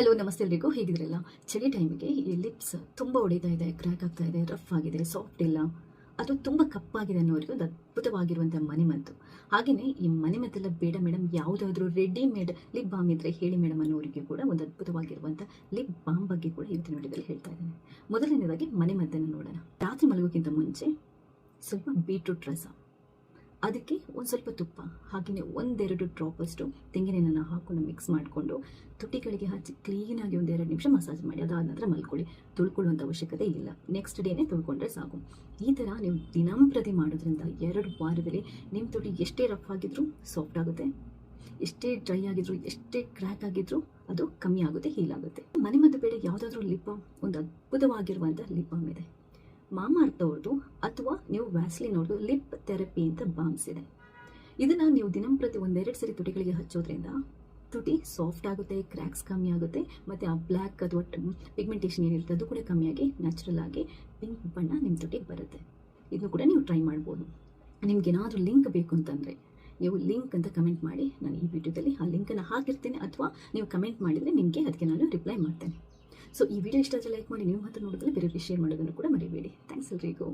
Hello ನಮಸ್ತೆ ಎಲ್ರಿಗೂ. ಹೇಗಿದ್ರಲ್ಲ ಚಳಿ ಟೈಮಿಗೆ ಈ ಲಿಪ್ಸ್ ತುಂಬ ಹೊಡಿತಾ ಇದೆ ಕ್ರ್ಯಾಕ್ ಆಗ್ತಾ ಇದೆ ರಫ್ ಆಗಿದೆ ಸಾಫ್ಟ್ ಇಲ್ಲ. ಅದು ತುಂಬ ಕಪ್ಪಾಗಿದೆ ಅನ್ನೋರಿಗೆ ಒಂದು ಅದ್ಭುತವಾಗಿರುವಂಥ ಮನೆಮದ್ದು ಹಾಗೆಯೇ ಈ ಮನೆಮದ್ದೆಲ್ಲ ಬೇಡ ಮೇಡಮ್ ಯಾವುದಾದ್ರೂ ರೆಡಿಮೇಡ್ ಲಿಪ್ ಬಾಮ್ ಇದ್ದರೆ ಹೇಳಿ ಮೇಡಮ್ ಅನ್ನೋರಿಗೆ ಕೂಡ ಒಂದು ಅದ್ಭುತವಾಗಿರುವಂಥ ಲಿಪ್ ಬಾಮ್ ಬಗ್ಗೆ ಕೂಡ ಇವತ್ತಿನ ವಿಡಿಯೋದಲ್ಲಿ ಹೇಳ್ತಾ ಇದ್ದೀನಿ. ಮೊದಲನೇದಾಗಿ ಮನೆಮದ್ದನ್ನು ನೋಡೋಣ. ರಾತ್ರಿ ಮಲಗೋಕ್ಕಿಂತ ಮುಂಚೆ ಸ್ವಲ್ಪ ಬೀಟ್ರೂಟ್ ರಸ. ಅದಕ್ಕೆ ಒಂದು ಸ್ವಲ್ಪ ತುಪ್ಪ ಹಾಗೆಯೇ ಒಂದೆರಡು ಡ್ರಾಪಷ್ಟು ತೆಂಗಿನೆಣ್ಣೆನ ಹಾಕೊಂಡು ಮಿಕ್ಸ್ ಮಾಡಿಕೊಂಡು ತುಟಿಗಳಿಗೆ ಹಚ್ಚಿ ಕ್ಲೀನಾಗಿ ಒಂದೆರಡು ನಿಮಿಷ ಮಸಾಜ್ ಮಾಡಿ, ಅದಾದ ನಂತರ ಮಲ್ಕೊಳ್ಳಿ. ತುಳ್ಕೊಳ್ಳುವಂಥ ಅವಶ್ಯಕತೆ ಇಲ್ಲ. ನೆಕ್ಸ್ಟ್ ಡೇನೇ ತುಳ್ಕೊಂಡ್ರೆ ಸಾಕು. ಈ ಥರ ನೀವು ದಿನಂಪ್ರತಿ ಮಾಡೋದ್ರಿಂದ ಎರಡು ವಾರದಲ್ಲಿ ನಿಮ್ಮ ತುಟಿ ಎಷ್ಟೇ ರಫ್ ಆಗಿದ್ರೂ ಸಾಫ್ಟ್ ಆಗುತ್ತೆ. ಎಷ್ಟೇ ಡ್ರೈ ಆಗಿದ್ರು, ಎಷ್ಟೇ ಕ್ರ್ಯಾಕ್ ಆಗಿದ್ರು ಅದು ಕಮ್ಮಿ ಆಗುತ್ತೆ ಹೀಲ್ ಆಗುತ್ತೆ. ಮನೆ ಮದ್ದು ಬೇಡ ಯಾವುದಾದ್ರೂ ಲಿಪ್ ಒಂದು ಅದ್ಭುತವಾಗಿರುವಂಥ ಲಿಪ್ ಬಾಮ್ ಇದೆ. ಮಾಮ ಅವ್ರದ್ದು ಅಥವಾ ನೀವು ವ್ಯಾಸ್ಲಿನ್ ಅವ್ರದ್ದು ಲಿಪ್ ಥೆರಪಿ ಅಂತ ಬಾಮ್ಸ್ ಇದೆ ಇದನ್ನು ನೀವು ದಿನಂಪ್ರತಿ ಒಂದೆರಡು ಸರಿ ತುಟಿಗಳಿಗೆ ಹಚ್ಚೋದ್ರಿಂದ ತುಟಿ ಸಾಫ್ಟ್ ಆಗುತ್ತೆ, ಕ್ರ್ಯಾಕ್ಸ್ ಕಮ್ಮಿ ಆಗುತ್ತೆ, ಮತ್ತು ಆ ಬ್ಲ್ಯಾಕ್ ಅಥವಾ ಪಿಗ್ಮೆಂಟೇಷನ್ ಏನಿರುತ್ತೆ ಅದು ಕೂಡ ಕಮ್ಮಿಯಾಗಿ ನ್ಯಾಚುರಲ್ ಆಗಿ ಪಿಂಕ್ ಬಣ್ಣ ನಿಮ್ಮ ತುಟಿಗೆ ಬರುತ್ತೆ. ಇದನ್ನು ಕೂಡ ನೀವು ಟ್ರೈ ಮಾಡ್ಬೋದು. ನಿಮ್ಗೆ ಏನಾದರೂ ಲಿಂಕ್ ಬೇಕು ಅಂತಂದರೆ ನೀವು ಲಿಂಕ್ ಅಂತ ಕಮೆಂಟ್ ಮಾಡಿ. ನಾನು ಈ ವಿಡಿಯೋದಲ್ಲಿ ಆ ಲಿಂಕನ್ನು ಹಾಕಿರ್ತೀನಿ. ಅಥವಾ ನೀವು ಕಮೆಂಟ್ ಮಾಡಿದರೆ ನಿಮಗೆ ಅದಕ್ಕೆ ನಾನು ರಿಪ್ಲೈ ಮಾಡ್ತೇನೆ. ಸೊ ಈ ವಿಡಿಯೋ ಇಷ್ಟ ಲೈಕ್ ಮಾಡಿ ನೀವು ಮಾತ್ರ ನೋಡಿದ್ರೆ ಬೇರೆ ಶೇರ್ ಮಾಡೋದನ್ನು ಕೂಡ ಮರಿಬೇಡಿ. ಥ್ಯಾಂಕ್ಸ್ ಎಲ್ರಿಗೂ.